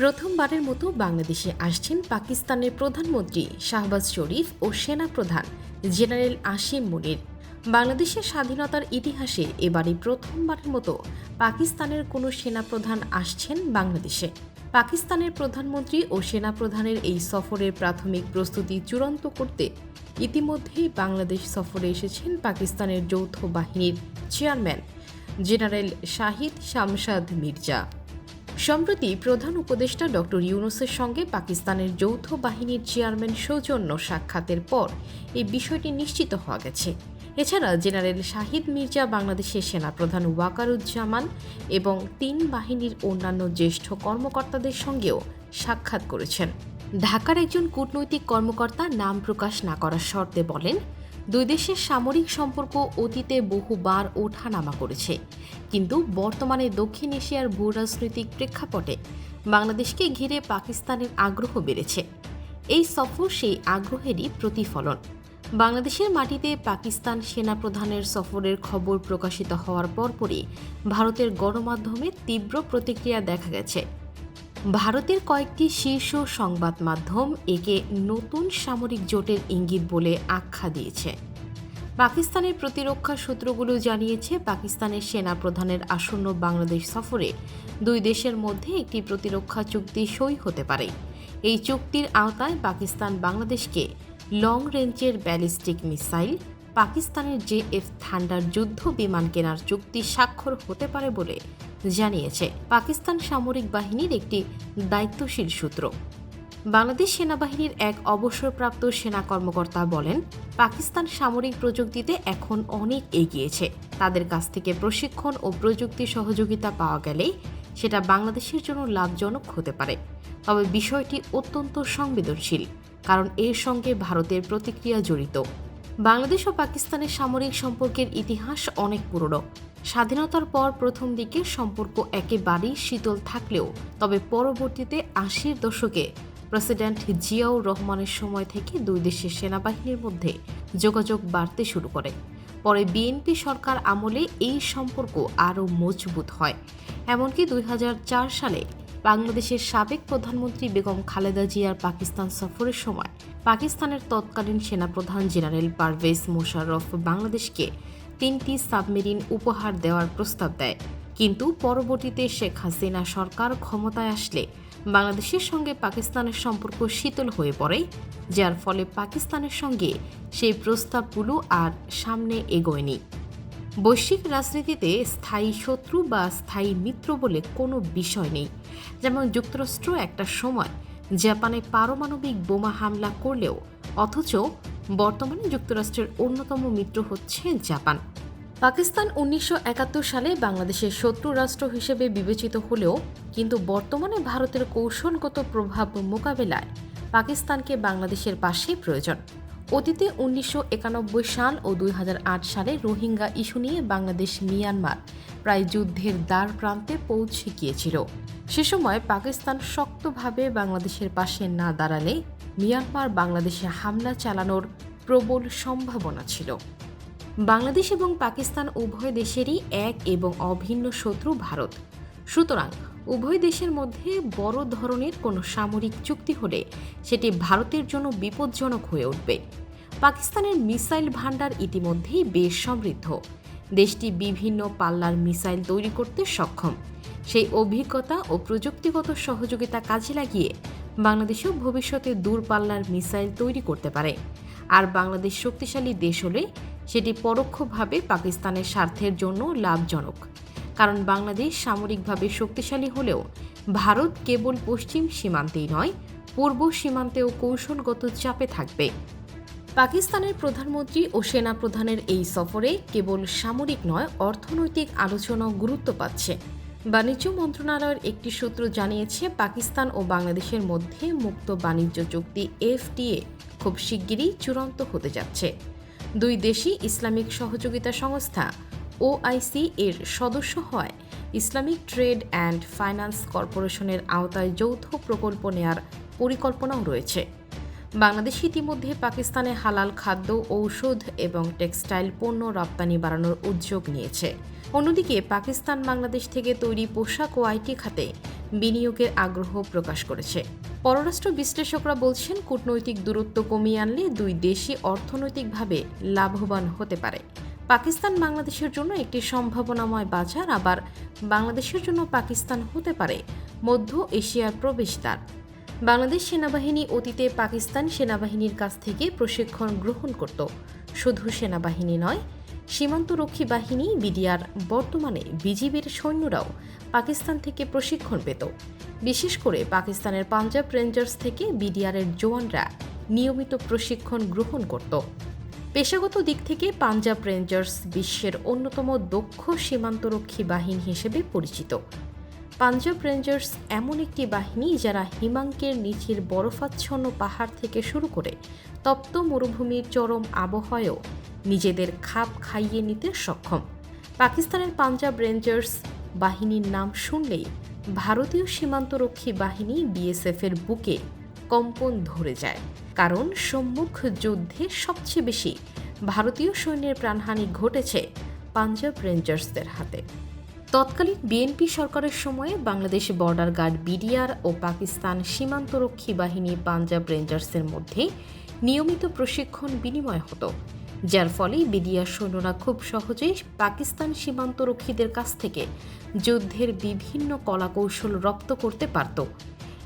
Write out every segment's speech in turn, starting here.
প্রথমবারের মতো বাংলাদেশে আসছেন পাকিস্তানের প্রধানমন্ত্রী শাহবাজ শরীফ ও সেনাপ্রধান জেনারেল আসিম মুনির। বাংলাদেশের স্বাধীনতার ইতিহাসে এবারই প্রথমবারের মতো পাকিস্তানের কোনো সেনাপ্রধান আসছেন বাংলাদেশে। পাকিস্তানের প্রধানমন্ত্রী ও সেনাপ্রধানের এই সফরের প্রাথমিক প্রস্তুতি চূড়ান্ত করতে ইতিমধ্যেই বাংলাদেশ সফরে এসেছেন পাকিস্তানের যৌথ বাহিনীর চেয়ারম্যান জেনারেল শাহিদ শামশাদ মির্জা। সম্প্রতি প্রধান উপদেষ্টা ডক্টর ইউনুসের সঙ্গে পাকিস্তানের যৌথ বাহিনীর চেয়ারম্যান সৌজন্য সাক্ষাতের পর এই বিষয়টি নিশ্চিত হওয়া গেছে। এছাড়া জেনারেল শাহিদ মির্জা বাংলাদেশের সেনাপ্রধান ওয়াকারুজ্জামান এবং তিন বাহিনীর অন্যান্য জ্যেষ্ঠ কর্মকর্তাদের সঙ্গেও সাক্ষাৎ করেছেন। ঢাকার একজন কূটনৈতিক কর্মকর্তা নাম প্রকাশ না করার শর্তে বলেন দুই দেশের সামরিক সম্পর্ক অতীতে বহুবার ওঠানামা করেছে। কিন্তু বর্তমানে দক্ষিণ এশিয়ার ভূরাজনৈতিক প্রেক্ষাপটে বাংলাদেশকে ঘিরে পাকিস্তানের আগ্রহ বেড়েছে। এই সফর সেই আগ্রহেরই প্রতিফলন। বাংলাদেশের মাটিতে পাকিস্তান সেনাপ্রধানের সফরের খবর প্রকাশিত হওয়ার পরপরই ভারতের গণমাধ্যমে তীব্র প্রতিক্রিয়া দেখা গেছে। ভারতের কয়েকটি শীর্ষ সংবাদ মাধ্যম একে নতুন সামরিক জোটের ইঙ্গিত বলে আখ্যা দিয়েছে। পাকিস্তানের প্রতিরক্ষা সূত্রগুলো জানিয়েছে, পাকিস্তানের সেনা প্রধানের আসন্ন বাংলাদেশ সফরে দুই দেশের মধ্যে একটি প্রতিরক্ষা চুক্তি সই হতে পারে। এই চুক্তির আওতায় পাকিস্তান বাংলাদেশকে লং রেঞ্জের ব্যালিস্টিক মিসাইল পাকিস্তানের জে এফ থান্ডার যুদ্ধ বিমান কেনার চুক্তি স্বাক্ষর হতে পারে বলে জানিয়েছে পাকিস্তান সামরিক বাহিনীর একটি দায়িত্বশীল সূত্র। বাংলাদেশ সেনাবাহিনীর এক অবসরপ্রাপ্ত সেনা কর্মকর্তা বলেন, পাকিস্তান সামরিক প্রযুক্তিতে এখন অনেক এগিয়েছে। তাদের কাছ থেকে প্রশিক্ষণ ও প্রযুক্তি সহযোগিতা পাওয়া গেলেই সেটা বাংলাদেশের জন্য লাভজনক হতে পারে। তবে বিষয়টি অত্যন্ত সংবেদনশীল, কারণ এর সঙ্গে ভারতের প্রতিক্রিয়া জড়িত। বাংলাদেশ ও পাকিস্তানের সামরিক সম্পর্কের ইতিহাস অনেক পুরনো। স্বাধীনতার পর প্রথম দিকে সম্পর্ক একেবারেই শীতল থাকলেও, তবে পরবর্তীতে আশির দশকে প্রেসিডেন্ট জিয়াউর রহমানের সময় থেকে দুই দেশের সেনাবাহিনীর মধ্যে যোগাযোগ বাড়তে শুরু করে। পরে বিএনপি সরকার আমলে এই সম্পর্ক আরও মজবুত হয়। এমনকি দুই হাজার চার সালে বাংলাদেশের সাবেক প্রধানমন্ত্রী বেগম খালেদা জিয়ার পাকিস্তান সফরের সময় পাকিস্তানের তৎকালীন সেনাপ্রধান জেনারেল পারভেজ মোশাররফ বাংলাদেশকে তিনটি সাবমেরিন উপহার দেওয়ার প্রস্তাব দেয়। কিন্তু পরবর্তীতে শেখ হাসিনা সরকার ক্ষমতায় আসলে বাংলাদেশের সঙ্গে পাকিস্তানের সম্পর্ক শীতল হয়ে পড়ে, যার ফলে পাকিস্তানের সঙ্গে সেই প্রস্তাবগুলো আর সামনে এগোয়নি। বৈশ্বিক রাজনীতিতে স্থায়ী শত্রু বা স্থায়ী মিত্র বলে কোনো বিষয় নেই। যেমন যুক্তরাষ্ট্র একটা সময় জাপানে পারমাণবিক বোমা হামলা করলেও, অথচ বর্তমানে যুক্তরাষ্ট্রের অন্যতম মিত্র হচ্ছে জাপান। পাকিস্তান উনিশশো একাত্তর সালে বাংলাদেশের শত্রু রাষ্ট্র হিসেবে বিবেচিত হলেও, কিন্তু বর্তমানে ভারতের কৌশলগত প্রভাব মোকাবেলায় পাকিস্তানকে বাংলাদেশের পাশেই প্রয়োজন। অতীতে উনিশশো একানব্বই সাল ও দুই হাজার আট সালে রোহিঙ্গা ইস্যু নিয়ে বাংলাদেশ মিয়ানমার প্রায় যুদ্ধের দ্বার প্রান্তে পৌঁছে গিয়েছিল। সে সময় পাকিস্তান শক্তভাবে বাংলাদেশের পাশে না দাঁড়ালে মিয়ানমার বাংলাদেশে হামলা চালানোর প্রবল সম্ভাবনা ছিল। বাংলাদেশ এবং পাকিস্তান উভয় দেশেরই এক এবং অভিন্ন শত্রু ভারত। সুতরাং উভয় দেশের মধ্যে বড় ধরনের কোনো সামরিক চুক্তি হলে সেটি ভারতের জন্য বিপজ্জনক হয়ে উঠবে। পাকিস্তানের মিসাইল ভাণ্ডার ইতিমধ্যেই বেশ সমৃদ্ধ। দেশটি বিভিন্ন পাল্লার মিসাইল তৈরি করতে সক্ষম। সেই অভিজ্ঞতা ও প্রযুক্তিগত সহযোগিতা কাজে লাগিয়ে বাংলাদেশেও ভবিষ্যতে দূরপাল্লার মিসাইল তৈরি করতে পারে। আর বাংলাদেশ শক্তিশালী দেশ হলে সেটি পরোক্ষভাবে পাকিস্তানের স্বার্থের জন্য লাভজনক। কারণ বাংলাদেশ সামরিকভাবে শক্তিশালী হলেও ভারত কেবল পশ্চিম সীমান্তেই নয়, পূর্ব সীমান্তেও কৌশলগত চাপে থাকবে। পাকিস্তানের প্রধানমন্ত্রী ও সেনা প্রধানের এই সফরে কেবল সামরিক নয়, অর্থনৈতিক আলোচনাও গুরুত্ব পাচ্ছে। বাণিজ্য মন্ত্রণালয়ের একটি সূত্র জানিয়েছে, পাকিস্তান ও বাংলাদেশের মধ্যে মুক্ত বাণিজ্য চুক্তি এফটিএ খুব শিগগিরই চূড়ান্ত হতে যাচ্ছে। দুই দেশই ইসলামিক সহযোগিতা সংস্থা ওআইসি এর সদস্য হয়। ইসলামিক ট্রেড অ্যান্ড ফাইন্যান্স কর্পোরেশনের আওতায় যৌথ প্রকল্প নেয়ার পরিকল্পনাও রয়েছে। বাংলাদেশ ইতিমধ্যে পাকিস্তানে হালাল খাদ্য, ঔষধ এবং টেক্সটাইল পণ্য রপ্তানি বাড়ানোর উদ্যোগ নিয়েছে। অন্যদিকে পাকিস্তান বাংলাদেশ থেকে তৈরি পোশাক ও আইটি খাতে বিনিয়োগের আগ্রহ প্রকাশ করেছে। পররাষ্ট্র বিশ্লেষকরা বলছেন, কূটনৈতিক দূরত্ব কমিয়ে আনলে দুই দেশই অর্থনৈতিকভাবে লাভবান হতে পারে। পাকিস্তান বাংলাদেশের জন্য একটি সম্ভাবনাময় বাজার, আবার বাংলাদেশের জন্য পাকিস্তান হতে পারে মধ্য এশিয়ার প্রবেশদ্বার। বাংলাদেশ সেনাবাহিনী অতীতে পাকিস্তান সেনাবাহিনীর কাছ থেকে প্রশিক্ষণ গ্রহণ করত। শুধু সেনাবাহিনী নয়, সীমান্তরক্ষী বাহিনী, বিডিআর, বর্তমানে বিজিবির সৈন্যরাও পাকিস্তান থেকে প্রশিক্ষণ পেত। বিশেষ করে পাকিস্তানের পাঞ্জাব রেঞ্জার্স থেকে বিডিআরের জওয়ানরা নিয়মিত প্রশিক্ষণ গ্রহণ করত। পেশাগত দিক থেকে পাঞ্জাব রেঞ্জার্স বিশ্বের অন্যতম দক্ষ সীমান্তরক্ষী বাহিনী হিসেবে পরিচিত। পাঞ্জাব রেঞ্জার্স এমন একটি বাহিনী যারা হিমাঙ্কের নিচের বরফাচ্ছন্ন পাহাড় থেকে শুরু করে তপ্ত মরুভূমির চরম আবহাওয়ায়ও নিজেদের খাপ খাইয়ে নিতে সক্ষম। পাকিস্তানের পাঞ্জাব রেঞ্জার্স বাহিনীর নাম শুনলেই ভারতীয় সীমান্তরক্ষী বাহিনী বিএসএফের বুকে কম্পন ধরে যায়। কারণ সম্মুখ যুদ্ধে সবচেয়ে বেশি ভারতীয় সৈন্যের প্রাণহানি ঘটেছে পাঞ্জাব রেঞ্জার্সদের হাতে। তৎকালীন বিএনপি সরকারের সময়ে বাংলাদেশ বর্ডার গার্ড বিডিআর ও পাকিস্তান সীমান্তরক্ষী বাহিনী পাঞ্জাব রেঞ্জার্সের মধ্যে নিয়মিত প্রশিক্ষণ বিনিময় হতো, যার ফলে বিডিআর সৈন্যরা খুব সহজেই পাকিস্তান সীমান্তরক্ষীদের কাছ থেকে যুদ্ধের বিভিন্ন কলাকৌশল রপ্ত করতে পারত।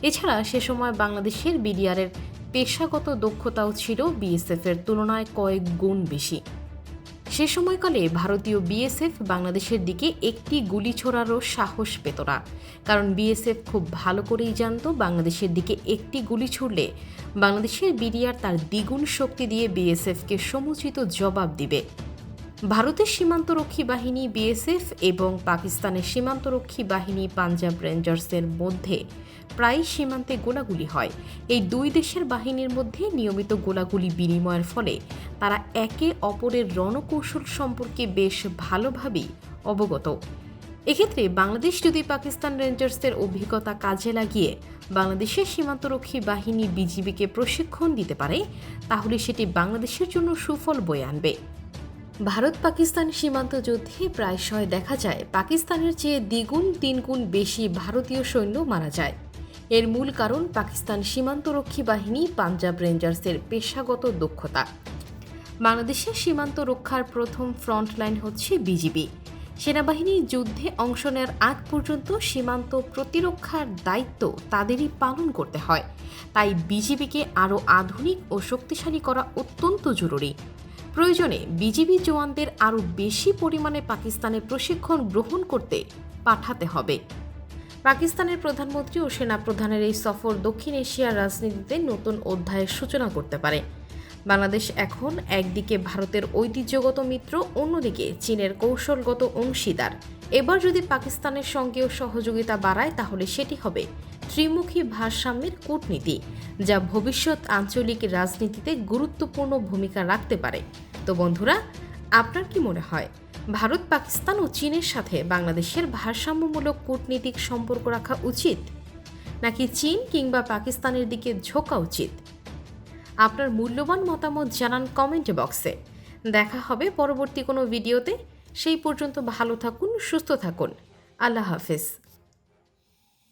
এছাড়া সে সময় বাংলাদেশের বিডিআরের পেশাগত দক্ষতাও ছিল বিএসএফ এর তুলনায় কয়েক গুণ বেশি। সে সময়কালে ভারতীয় বিএসএফ বাংলাদেশের দিকে একটি গুলি ছোড়ারও সাহস পেত না। কারণ বিএসএফ খুব ভালো করেই জানত বাংলাদেশের দিকে একটি গুলি ছুড়লে বাংলাদেশের বিডিআর তার দ্বিগুণ শক্তি দিয়ে বিএসএফকে সমুচিত জবাব দিবে। ভারতের সীমান্তরক্ষী বাহিনী, বিএসএফ এবং পাকিস্তানের সীমান্তরক্ষী বাহিনী পাঞ্জাব রেঞ্জার্সের মধ্যে প্রায় সীমান্তে গোলাগুলি হয়। এই দুই দেশের বাহিনীর মধ্যে নিয়মিত গোলাগুলি বিনিময়ের ফলে তারা একে অপরের রণকৌশল সম্পর্কে বেশ ভালোভাবেই অবগত। এক্ষেত্রে বাংলাদেশ যদি পাকিস্তান রেঞ্জার্সের অভিজ্ঞতা কাজে লাগিয়ে বাংলাদেশের সীমান্তরক্ষী বাহিনী বিজিবিকে প্রশিক্ষণ দিতে পারে, তাহলে সেটি বাংলাদেশের জন্য সুফল বয়ে আনবে। ভারত পাকিস্তান সীমান্ত যুদ্ধে প্রায়শই দেখা যায়, পাকিস্তানের চেয়ে দ্বিগুণ, তিনগুণ বেশি ভারতীয় সৈন্য মারা যায়। এর মূল কারণ পাকিস্তান সীমান্তরক্ষী বাহিনী পাঞ্জাব রেঞ্জার্সের পেশাগত দক্ষতা। বাংলাদেশের সীমান্ত রক্ষার প্রথম ফ্রন্ট লাইন হচ্ছে বিজিবি। সেনাবাহিনী যুদ্ধে অংশ নেওয়ার আগ পর্যন্ত সীমান্ত প্রতিরক্ষার দায়িত্ব তাদেরই পালন করতে হয়। তাই বিজিবিকে আরও আধুনিক ও শক্তিশালী করা অত্যন্ত জরুরি। প্রয়োজনে বিজিবি জওয়ানদের আরও বেশি পরিমাণে পাকিস্তানে প্রশিক্ষণ গ্রহণ করতে পাঠাতে হবে। পাকিস্তানের প্রধানমন্ত্রী ও সেনাপ্রধানের এই সফর দক্ষিণ এশিয়ার রাজনীতিতে নতুন অধ্যায়ের সূচনা করতে পারে। বাংলাদেশ এখন একদিকে ভারতের ঐতিহ্যগত মিত্র, অন্যদিকে চীনের কৌশলগত অংশীদার। এবার যদি পাকিস্তানের সঙ্গেও সহযোগিতা বাড়ায়, তাহলে সেটি হবে ত্রিমুখী ভারসাম্যের কূটনীতি, যা ভবিষ্যৎ আঞ্চলিক রাজনীতিতে গুরুত্বপূর্ণ ভূমিকা রাখতে পারে। তো বন্ধুরা, আপনার কি মনে হয়, ভারত, পাকিস্তান ও চীনের সাথে বাংলাদেশের ভারসাম্যমূলক কূটনীতিক সম্পর্ক রাখা উচিত? নাকি চীন কিংবা পাকিস্তানের দিকে ঝোঁকা উচিত? আপনার মূল্যবান মতামত জানান কমেন্ট বক্সে। দেখা হবে পরবর্তী কোনো ভিডিওতে। সেই পর্যন্ত ভালো থাকুন, সুস্থ থাকুন। আল্লাহ হাফেজ।